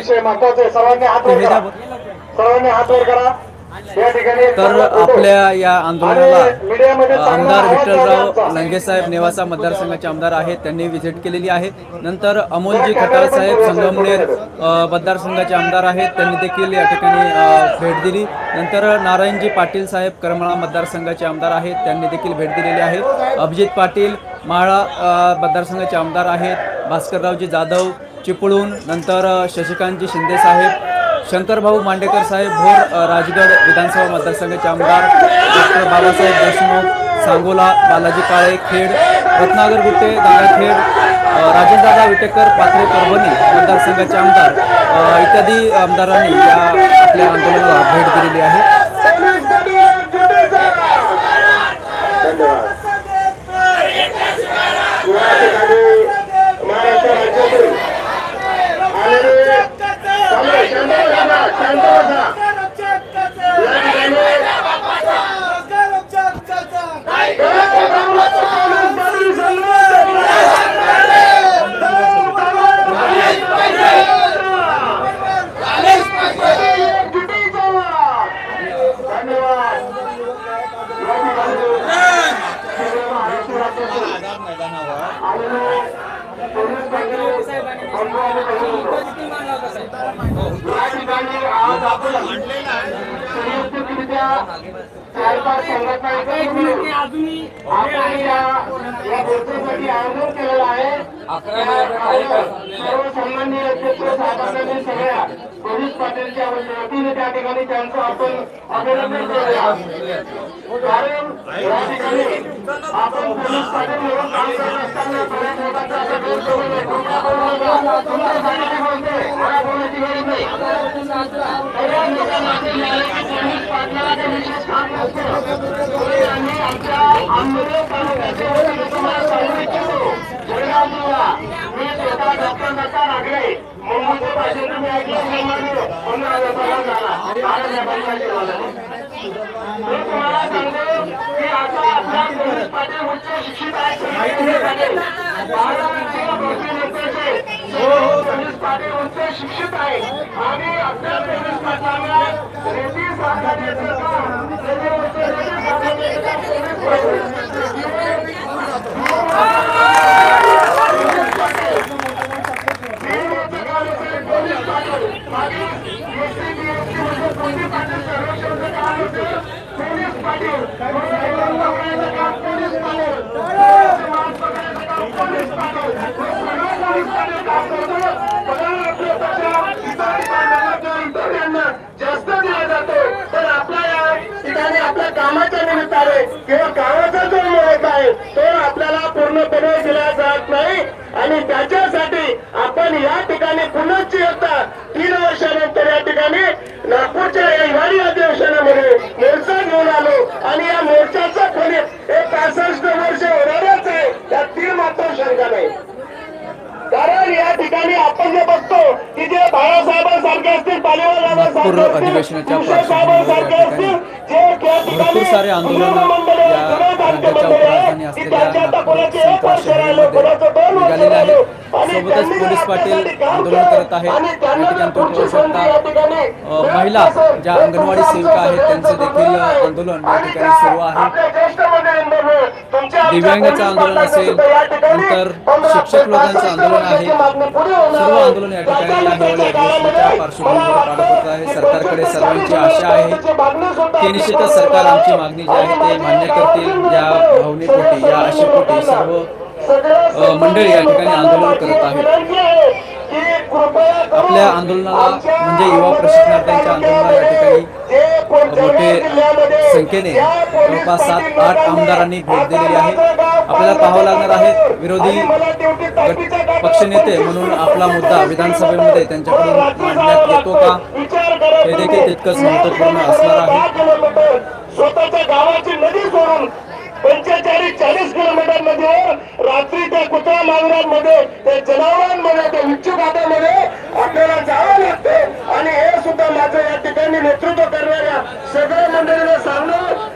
अतिशय महत्वाचं आहे. सर्वांनी हात वर करा. सर्वांनी हात वर करा. या ठिकाणी तर. आपल्या या आंदोलनाला आमदार विठ्ठलराव. लंगेसाहेब नेवासा मतदारसंघाचे आमदार आहेत. त्यांनी व्हिजिट केलेली आहे. नंतर अमोलजी खटाळ साहेब संगमनेर मतदारसंघाचे आमदार आहेत. त्यांनी देखील या ठिकाणी भेट दिली. नंतर नारायणजी पाटील साहेब करमाळा मतदारसंघाचे आमदार आहेत. त्यांनी देखील भेट दिलेली आहे. अभिजित पाटील माळा मतदारसंघाचे आमदार आहेत. भास्कररावजी जाधव चिपळूण नंतर शशिकांतजी शिंदे साहेब शंकरभाऊ मांडेकर साहेब भोर राजगड विधानसभा मतदारसंघाचे आमदार डॉक्टर बाबासाहेब देशमुख सांगोला बालाजी काळे खेड रत्नागर गुट्टे गंगाखेड अ, राजेशदादा विटेकर पाथरे परभणी मतदारसंघाचे आमदार इत्यादी आमदारांनी या आपल्या आंदोलनाला भेट दिलेली आहे पोलीस पाटील जुटेचा. धन्यवाद या ठिकाणी महाराष्ट्र राज्यातील आलेले थांबा, शांत बसा, शांत बसा. या ठिकाणी पोलीस पाटील या ठिकाणी आज आपण संयुक्तरित्या चार पाच संघटना एकत्र मिळून आपण या या गोष्टीसाठी आंदोलन केलेलं आहे सर्वसन्मान्य अध्यक्ष साहेबांनी सगळ्या पोलीस पाटीलच्या वतीने त्या ठिकाणी त्यांचं आपण अभिनंदन करूया कारण या ठिकाणी आपण पोलीस पाटील म्हणून काम करत असताना बऱ्याच लोकांचा असा गैरसमज आहे. तुमच्या बरोबर तुमच्यासाठी बोलतोय मला बोलायची गरज नाही मुंबईच्या भाषेत तुम्ही ऐकलं सामान्य झाला आज या बंगाली तुम्हाला सांगतो की आता आपला पोलीस पाटील उच्च शिक्षित आहे पोलीस पाटील उच्च शिक्षित आहे आणि आपल्या पोलीस पाटलांना रेती साधण्याचं काम Everybody! ठिकाणी आपण जे बघतो की जे बाळासाहेबांसारखे असतील नागपूर अधिवेशनाच्या पार्श्वभूमीवर या ठिकाणी भरपूर सारे आंदोलनं या राज्याच्या उपराजधानी असलेल्या नागपूर सेंट्रल शहरामध्ये निघालेले आहेत. सोबतच पोलीस पाटील आंदोलन करत आहेत. या ठिकाणी महिला ज्या अंगणवाडी सेविका आहेत त्यांचं देखील आंदोलन या ठिकाणी सुरू आहे. दिव्यांगाचं आंदोलन असेल नंतर शिक्षक लोकांचं आंदोलन आहे. सर्व आंदोलन या ठिकाणी पार्श्वभूमीवर होत आहे. सरकारकडे सर्वांची आशा आहे की निश्चितच सरकार आमची मागणी जी आहे ते मान्य करतील. या भावनेपोटी या आशेपोटी सर्व मंडळी या ठिकाणी आंदोलन करत आहेत. आपल्या आंदोलनाला म्हणजे युवा प्रशिक्षणार्थ्यांच्या आंदोलनाला या ठिकाणी मोठे संख्येने जवळपास सात आठ आमदारांनी भेट दिलेली आहे. आपल्याला पाहावं लागणार आहे विरोधी पक्षनेते म्हणून आपला मुद्दा विधानसभेमध्ये त्यांच्याकडून मांडण्यात येतो का? हे देखील तितकंच महत्त्वपूर्ण असणार आहे. स्वतःच्या गावाची नदी सोडून पंचेचाळीस चाळीस किलोमीटरमध्ये रात्री त्या कुत्रा मांजरांमध्ये त्या जनावरांमध्ये त्या उच्चपातामध्ये आपल्याला जावं लागतं. आणि हे सुद्धा माझं या ठिकाणी नेतृत्व करणाऱ्या सगळ्या मंडळीला सांगणं